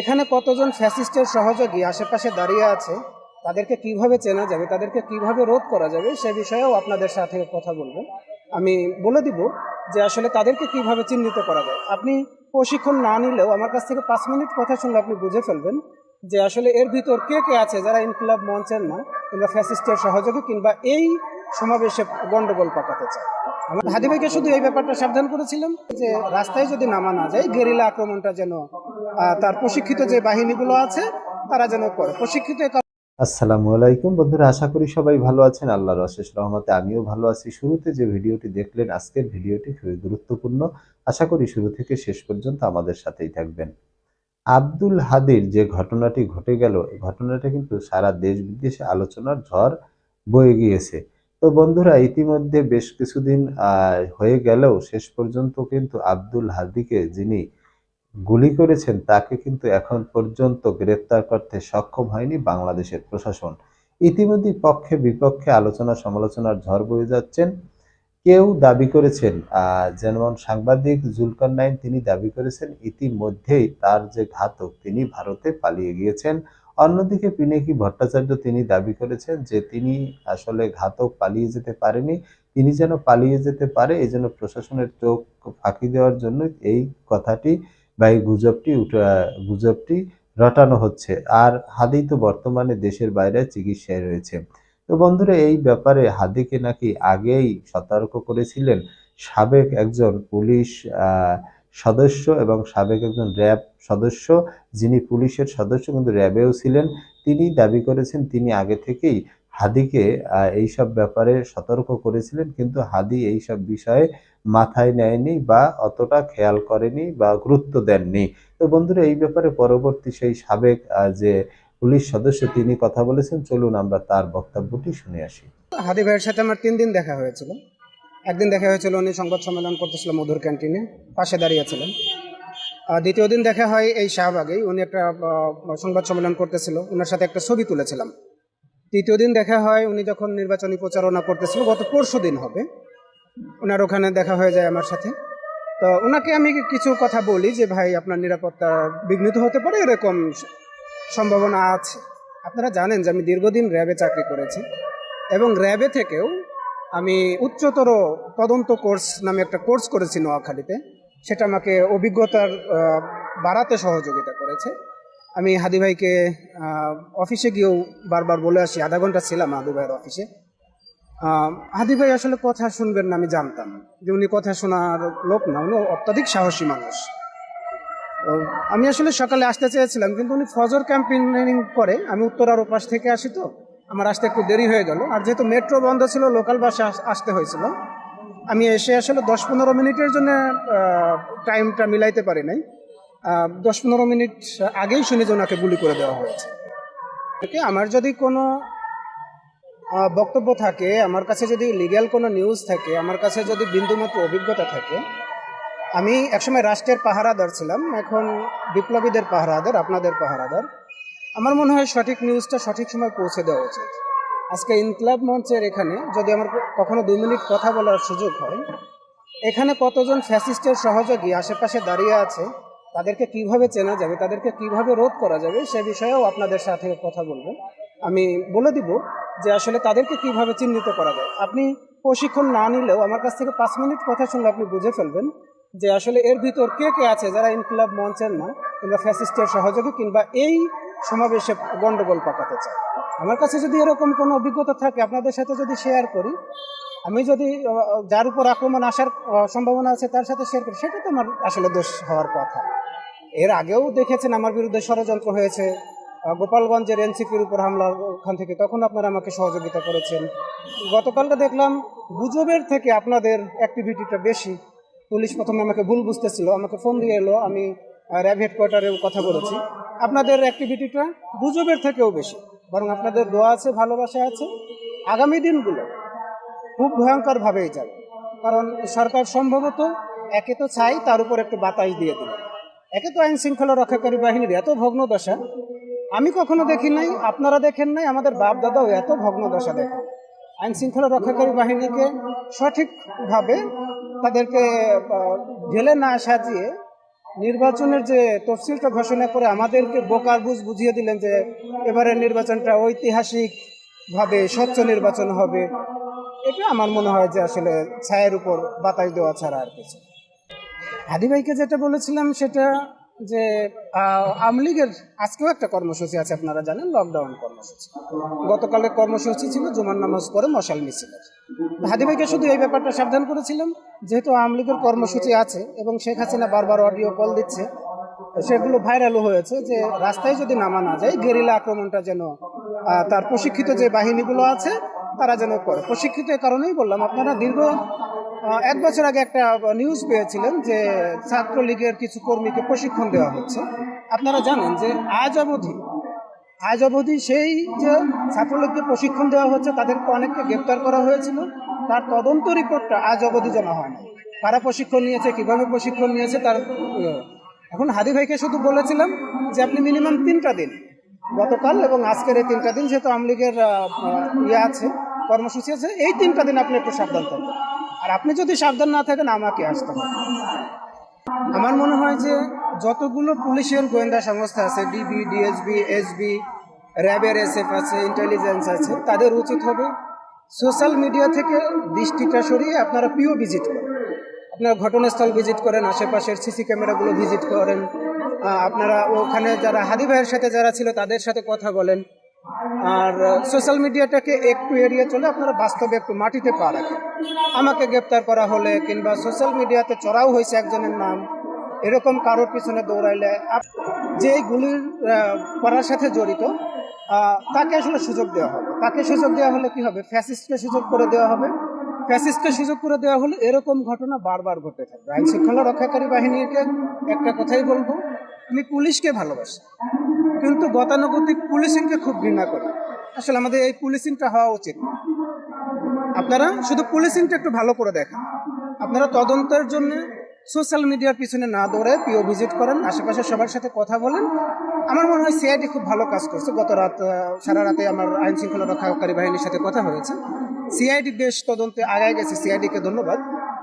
এখানে কতজন ফ্যাসিস্টের সহযোগী আশেপাশে দাঁড়িয়ে আছে, তাদেরকে কীভাবে চেনা যাবে, তাদেরকে কীভাবে রোধ করা যাবে, সে বিষয়েও আপনাদের সাথে কথা বলব। আমি বলে দিব যে আসলে তাদেরকে কীভাবে চিহ্নিত করা যায়। আপনি প্রশিক্ষণ না নিলেও আমার কাছ থেকে পাঁচ মিনিট কথা শুনলে আপনি বুঝে ফেলবেন যে আসলে এর ভিতর কে কে আছে যারা ইনকিলাব মঞ্চের না, কিংবা ফ্যাসিস্টের সহযোগী, কিংবা এই সমাবেশে গন্ডগোল পাকাতে চায়। আমার হাদি ভাইকে শুধু এই ব্যাপারটা সাবধান করেছিলাম যে রাস্তায় যদি নামা না যায়, গেরিলা আক্রমণটা যেন তার প্রশিক্ষিত যে বাহিনীগুলো আছে, তারা যেন করে। প্রশিক্ষিত আসসালামু আলাইকুম। বন্ধুরা, আশা করি সবাই ভালো আছেন। আল্লাহর অশেষ রহমতে আমিও ভালো আছি। শুরুতে যে ভিডিওটি দেখলেন, আজকের ভিডিওটি খুবই গুরুত্বপূর্ণ। আশা করি শুরু থেকে শেষ পর্যন্ত আমাদের সাথেই থাকবেন। আব্দুল হাদির যে ঘটনাটি ঘটে গেল ঘটনাটা কিন্তু সারা দেশ বিদেশে আলোচনার ঝড় বয়ে গিয়েছে। তো বন্ধুরা, ইতিমধ্যে বেশ কিছুদিন হয়ে গেলেও শেষ পর্যন্ত কিন্তু আব্দুল হাদিকে যিনি গুলি করেছেন, তাকে কিন্তু এখন পর্যন্ত গ্রেপ্তার করতে সক্ষম হয়নি বাংলাদেশের প্রশাসন। ইতিমধ্যে পক্ষে বিপক্ষে আলোচনা সমালোচনার ঝড় বয়ে যাচ্ছেন। কেউ দাবি করেছেন যেমন সাংবাদিক জুলকার নাইন তিনি দাবি করেছেন, ইতিমধ্যেই তার যে ঘাতক তিনি ভারতে পালিয়ে গিয়েছেন। অন্যদিকে পিনাকি ভট্টাচার্য তিনি দাবি করেছেন যে তিনি আসলে ঘাতক পালিয়ে যেতে পারেনি। তিনি যেন পালিয়ে যেতে পারে এই জন্য প্রশাসনের চোখ ফাঁকি দেওয়ার জন্য এই কথাটি বা এই গুজবটি গুজবটি রটানো হচ্ছে। আর হাদি তো বর্তমানে দেশের বাইরে চিকিৎসায় রয়েছে। তো বন্ধুরা, এই ব্যাপারে হাদিকে নাকি আগেই সতর্ক করেছিলেন সাবেক একজন পুলিশ সদস্য এবং সাবেক একজন র্যাব সদস্য, যিনি পুলিশের সদস্য কিন্তু র্যাবেও ছিলেন, তিনি দাবি করেছেন তিনি আগে থেকেই হাদিকে এইসব ব্যাপারে সতর্ক করেছিলেন, কিন্তু হাদি এইসব বিষয়ে মাথায় নেয়নি বা অতটা খেয়াল করেনি বা গুরুত্ব দেননি। তো বন্ধুরা, এই ব্যাপারে পরবর্তী সেই সাবেক যে পুলিশ সদস্য তিনি কথা বলেছেন, চলুন আমরা তার বক্তব্যটি শুনে আসি। হাদি ভাইয়ের সাথে আমার তিন দিন দেখা হয়েছিল। একদিন দেখা হয়েছিল উনি সংবাদ সম্মেলন করতেছিল মধুর ক্যান্টিনে, পাশে দাঁড়িয়েছিলেন দ্বিতীয় দিন দেখা হয় এই শাহবাগেই, উনি একটা সংবাদ সম্মেলন করতেছিল ওনার সাথে একটা ছবি তুলেছিলাম। তৃতীয় দিন দেখা হয় উনি যখন নির্বাচনী প্রচারণা করতেছিল, গত পরশু দিন হবে ওনার ওখানে দেখা হয়ে যায় আমার সাথে। তো ওনাকে আমি কিছু কথা বলি যে, ভাই, আপনার নিরাপত্তা বিঘ্নিত হতে পারে, এরকম সম্ভাবনা আছে। আপনারা জানেন যে আমি দীর্ঘদিন র্যাবে চাকরি করেছি এবং র্যাবে থেকেও আমি উচ্চতর তদন্ত কোর্স নামে একটা কোর্স করেছি নোয়াখালীতে। সেটা আমাকে অভিজ্ঞতার বাড়াতে সহযোগিতা করেছে। আমি হাদি ভাইকে অফিসে গিয়েও বারবার বলে আসি, আধা ঘণ্টা ছিলাম হাদি ভাইয়ের অফিসে। হাদি ভাই আসলে কথা শুনবেন না, আমি জানতাম। যে উনি কথা শোনার লোক না, উনি অত্যাধিক সাহসী মানুষ। আমি আসলে সকালে আসতে চেয়েছিলাম, কিন্তু উনি ফজর ক্যাম্পেনিং করে, আমি উত্তরার ওপাশ থেকে আসি তো। আমার আসতে একটু দেরি হয়ে গেল। আর যেহেতু মেট্রো বন্ধ ছিল লোকাল বাসে আসতে হয়েছিল। আমি এসে আসলে দশ পনেরো মিনিটের জন্য টাইমটা মিলাইতে পারি নাই। দশ পনেরো মিনিট আগেই শুনে যে ওনাকে গুলি করে দেওয়া হয়েছে। ওকে, আমার যদি কোনো বক্তব্য থাকে, আমার কাছে যদি লিগ্যাল কোনো নিউজ থাকে, আমার কাছে যদি বিন্দুমাত্র অভিজ্ঞতা থাকে, আমি একসময় রাষ্ট্রের পাহারাদার ছিলাম। এখন বিপ্লবীদের পাহারাদার, আপনাদের পাহারাদার। আমার মনে হয় সঠিক নিউজটা সঠিক সময় পৌঁছে দেওয়া উচিত। আজকে ইনকলাব মঞ্চের এখানে যদি আমার কখনো দুই মিনিট কথা বলার সুযোগ হয়, এখানে কতজন ফ্যাসিস্টের সহযোগী আশেপাশে দাঁড়িয়ে আছে, তাদেরকে কীভাবে চেনা যাবে, তাদেরকে কীভাবে রোধ করা যাবে, সে বিষয়েও আপনাদের সাথে কথা বলব। আমি বলে দিব যে আসলে তাদেরকে কীভাবে চিহ্নিত করা যায়। আপনি প্রশিক্ষণ না নিলেও আমার কাছ থেকে পাঁচ মিনিট কথা শুনলে আপনি বুঝে ফেলবেন যে আসলে এর ভিতর কে কে আছে যারা ইনকিলাব মঞ্চের না, কিংবা ফ্যাসিস্টের সহযোগী, কিংবা এই সমাবেশে গন্ডগোল পাকাতে চায়। আমার কাছে যদি এরকম কোনো অভিজ্ঞতা থাকে, আপনাদের সাথে যদি শেয়ার করি, আমি যদি যার উপর আক্রমণ আসার সম্ভাবনা আছে, তার সাথে শেয়ার করি, সেটা তো আমার আসলে দোষ হওয়ার কথা। এর আগেও দেখেছেন আমার বিরুদ্ধে ষড়যন্ত্র হয়েছে। গোপালগঞ্জের এনসিপির উপর হামলা ওখান থেকে, তখন আপনারা আমাকে সহযোগিতা করেছেন। গতকালটা দেখলাম গুজবের থেকে আপনাদের অ্যাক্টিভিটিটা বেশি। পুলিশ প্রথমে আমাকে ভুল বুঝতেছিল, আমাকে ফোন দিয়ে এলো, আমি র্যাব হেডকোয়ার্টারেও কথা বলেছি। আপনাদের অ্যাক্টিভিটিটা গুজবের থেকেও বেশি, বরং আপনাদের দোয়া আছে, ভালোবাসা আছে। আগামী দিনগুলো খুব ভয়ঙ্করভাবেই যাবে। কারণ সরকার সম্ভবত একে তো চাই, তার উপর একটু বাতাস দিয়ে দিল একে তো আইন শৃঙ্খলা রক্ষাকারী বাহিনীর এত ভগ্ন দশা আমি কখনো দেখি নাই, আপনারা দেখেন নাই, আমাদের বাপ দাদাও এত ভগ্ন দশা দেখেন। আইন শৃঙ্খলা রক্ষাকারী বাহিনীকে সঠিকভাবে তাদেরকে ঢেলে না সাজিয়ে নির্বাচনের যে তফসিলটা ঘোষণা করে আমাদেরকে বোকার বুঝ বুঝিয়ে দিলেন যে এবারে নির্বাচনটা ঐতিহাসিকভাবে স্বচ্ছ নির্বাচন হবে, এটা আমার মনে হয় যে আসলে ছায়ের উপর বাতাস দেওয়া ছাড়া আর কিছু হাদি ভাইকে যেটা বলেছিলাম সেটা যে আওয়ামী লীগের আজকেও একটা কর্মসূচি আছে, আপনারা জানেন লকডাউন কর্মসূচি। গতকালের কর্মসূচি ছিল জুমার নামাজ পরে মশাল মিছিলের হাদি ভাইকে শুধু এই ব্যাপারটা সাবধান করেছিলাম, যেহেতু আওয়ামী লীগের কর্মসূচি আছে এবং শেখ হাসিনা বারবার অডিও কল দিচ্ছে, সেগুলো ভাইরালও হয়েছে যে, রাস্তায় যদি নামা না যায় গেরিলা আক্রমণটা যেন তার প্রশিক্ষিত যে বাহিনীগুলো আছে, তারা যেন করে। প্রশিক্ষিত কারণেই বললাম, আপনারা দীর্ঘ এক বছর আগে একটা নিউজ পেয়েছিলেন যে ছাত্রলীগের কিছু কর্মীকে প্রশিক্ষণ দেওয়া হচ্ছে। আপনারা জানেন যে আজ অবধি আজ অবধি সেই যে ছাত্রলীগকে প্রশিক্ষণ দেওয়া হচ্ছে তাদেরকে অনেককে গ্রেপ্তার করা হয়েছিল। তার তদন্ত রিপোর্টটা আজ অবধি জমা হয় না। কারা প্রশিক্ষণ নিয়েছে, কীভাবে প্রশিক্ষণ নিয়েছে, তার। এখন হাদি ভাইকে শুধু বলেছিলাম যে আপনি মিনিমাম তিনটা দিন, গতকাল এবং আজকের এই তিনটা দিন যেহেতু আওয়ামী লীগের ইয়ে আছে, কর্মসূচি আছে, এই তিনটা দিন আপনি একটু সাবধান থাকবেন আর আপনি যদি সাবধান না থাকেন, আমাকে আসতে হবে। আমার মনে হয় যে যতগুলো পুলিশের গোয়েন্দা সংস্থা আছে ডিবি ডিএসবি এসবি র্যাবের এসএফ আছে ইন্টেলিজেন্স আছে, তাদের উচিত হবে সোশ্যাল মিডিয়া থেকে দৃষ্টিটা সরিয়ে আপনারা পিও ভিজিট করেন। আপনারা ঘটনাস্থল ভিজিট করেন, আশেপাশের সিসি ক্যামেরাগুলো ভিজিট করেন। আপনারা ওখানে যারা হাদি ভাইয়ের সাথে যারা ছিল, তাদের সাথে কথা বলেন। আর সোশ্যাল মিডিয়াটাকে একটু এড়িয়ে চলে আপনারা বাস্তবে একটু মাটিতে পা রাখেন। আমাকে গ্রেপ্তার করা হলে কিংবা সোশ্যাল মিডিয়াতে চড়াও হয়েছে একজনের নাম, এরকম কারোর পিছনে দৌড়াইলে যে গুলির করার সাথে জড়িত তাকে আসলে সুযোগ দেওয়া হবে। তাকে সুযোগ দেওয়া হলে কি হবে? ফ্যাসিস্টকে সুযোগ করে দেওয়া হবে। ফ্যাসিস্টকে সুযোগ করে দেওয়া হলে এরকম ঘটনা বারবার ঘটে থাকবে। আইন শৃঙ্খলা রক্ষাকারী বাহিনীকে একটা কথাই বলব আমি পুলিশকে ভালোবাসি, কিন্তু গতানুগতিক পুলিশিংকে খুব ঘৃণা করি। আসলে আমাদের এই পুলিশিংটা হওয়া উচিত। আপনারা শুধু পুলিশিংটা একটু ভালো করে দেখেন। আপনারা তদন্তের জন্য সোশ্যাল মিডিয়ার পিছনে না দৌড়ে পিও ভিজিট করেন, আশেপাশে সবার সাথে কথা বলেন। আমার মনে হয় সিআইডি খুব ভালো কাজ করছে। গত রাত সারা রাতে আমার আইন শৃঙ্খলা রক্ষাকারী বাহিনীর সাথে কথা হয়েছে। সিআইডি বেশ তদন্তে আগায় গেছে। সিআইডিকে ধন্যবাদ।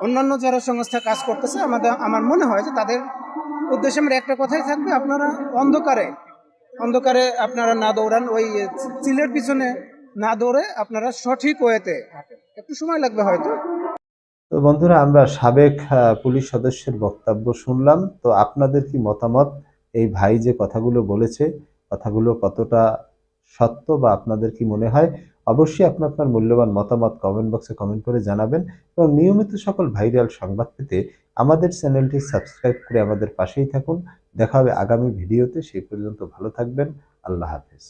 অন্যান্য যারা সংস্থা কাজ করতেছে, আমাদের, আমার মনে হয় যে তাদের উদ্দেশ্যে আমার একটা কথাই থাকবে, আপনারা অন্ধকারে অন্ধকারে আপনারা না দৌড়ান, ওই চিলের পিছনে না দৌড়ে আপনারা সঠিক ওয়েতে একটু সময় লাগবে হয়তো। তো বন্ধুরা, আমরা সাবেক পুলিশ সদস্যের বক্তব্য শুনলাম। তো আপনাদের কি মতামত? এই ভাই যে কথাগুলো বলেছে, কথাগুলো কতটা সত্য বা আপনাদের কি মনে হয়? অবশ্যই আপনি আপনার মূল্যবান মতামত কমেন্ট বক্সে কমেন্ট করে জানাবেন এবং নিয়মিত সকল ভাইরাল সংবাদ পেতে আমাদের চ্যানেলটি সাবস্ক্রাইব করে আমাদের পাশেই থাকুন। দেখা হবে আগামী ভিডিওতে, সেই পর্যন্ত ভালো থাকবেন। আল্লাহ হাফেজ।